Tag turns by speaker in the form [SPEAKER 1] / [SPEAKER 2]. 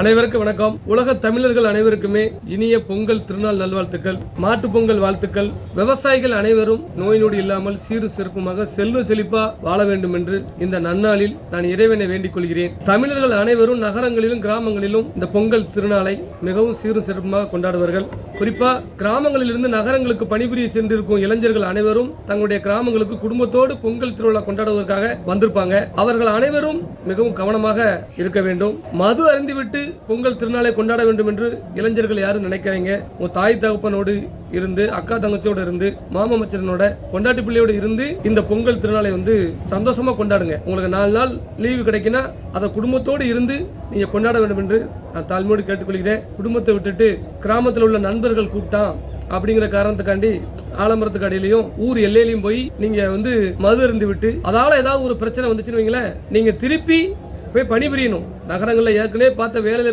[SPEAKER 1] அனைவருக்கும் வணக்கம். உலக தமிழர்கள் அனைவருக்குமே இனிய பொங்கல் திருநாள் நல்வாழ்த்துக்கள். மாட்டுப் பொங்கல் வாழ்த்துக்கள். விவசாயிகள் அனைவரும் நோய் நொடி இல்லாமல் சீறு சிறப்புமாக செல்வ செழிப்பா வாழ வேண்டும் என்று இந்த நன்னாளில் நான் இறைவனை வேண்டிக் கொள்கிறேன். தமிழர்கள் அனைவரும் நகரங்களிலும் கிராமங்களிலும் இந்த பொங்கல் திருநாளை மிகவும் சீரும் சிறப்புமாக கொண்டாடுவார்கள். குறிப்பா கிராமங்களிலிருந்து நகரங்களுக்கு பணிபுரிய சென்றிருக்கும் இளைஞர்கள் அனைவரும் தங்களுடைய கிராமங்களுக்கு குடும்பத்தோடு பொங்கல் திருவிழா கொண்டாடுவதற்காக வந்திருப்பாங்க. அவர்கள் அனைவரும் மிகவும் கவனமாக இருக்க வேண்டும். மது அருந்திவிட்டு பொங்கல் திருநாளை கொண்டாட வேண்டும் என்று இளைஞர்கள் யாரும் நினைக்காதீங்க. உங்க தாய் தகப்பனோடு இருந்து அக்கா தங்கச்சியோட இருந்து மாமா மச்சனோட பொண்டாட்டி பிள்ளையோட இருந்து இந்த பொங்கல் திருநாளை வந்து சந்தோஷமா கொண்டாடுங்க. உங்களுக்கு நாலு நாள் லீவு கிடைக்குன்னா அதை குடும்பத்தோடு இருந்து நீங்க கொண்டாட வேண்டும் என்று நான் தாழ்மையோடு கேட்டுக்கொள்கிறேன். குடும்பத்தை விட்டுட்டு கிராமத்தில் உள்ள நண்பர்கள் கூப்பிட்டான் அப்படிங்கிற காரணத்துக்காண்டி ஆலமரத்துக்கு அடியிலையும் ஊர் எல்லையிலையும் போய் நீங்க வந்து மது இருந்து விட்டு அதால ஏதாவது ஒரு பிரச்சனை வந்துச்சுன்னு வைங்களேன். நீங்க திருப்பி போய் பணிபுரியணும். நகரங்களில் ஏற்கனவே பார்த்த வேலை